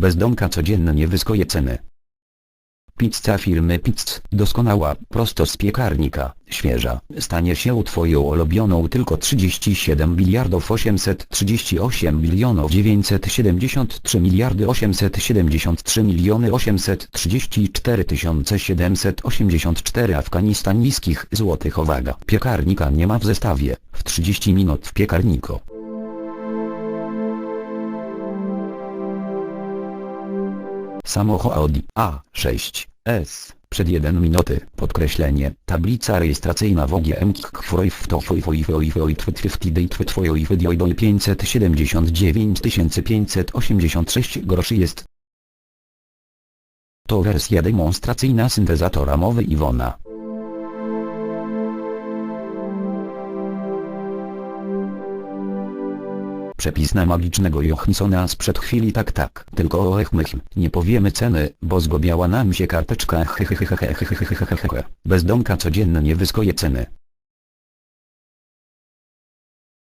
Bezdomka codziennie wyskoje ceny. Pizza firmy Pizz, doskonała, prosto z piekarnika, świeża, stanie się twoją ulubioną tylko 37 miliardów 838 milionów 973 miliardy 873 miliony 834 tysiące 784 afganistanińskich złotych owaga. Piekarnika nie ma w zestawie, w 30 minut w piekarniku. Samochód Audi A6 S. Przed 1 minuty. Podkreślenie. Tablica rejestracyjna w OGM KFROIF to 579 586 groszy jest. To wersja demonstracyjna syntezatora mowy Iwona. Przepis na magicznego Johanssona sprzed chwili tak tak, tylko o ech mych, nie powiemy ceny, bo zgobiała nam się karteczka hehehehehehehehehehe. Bezdomka codziennie wyskoje ceny.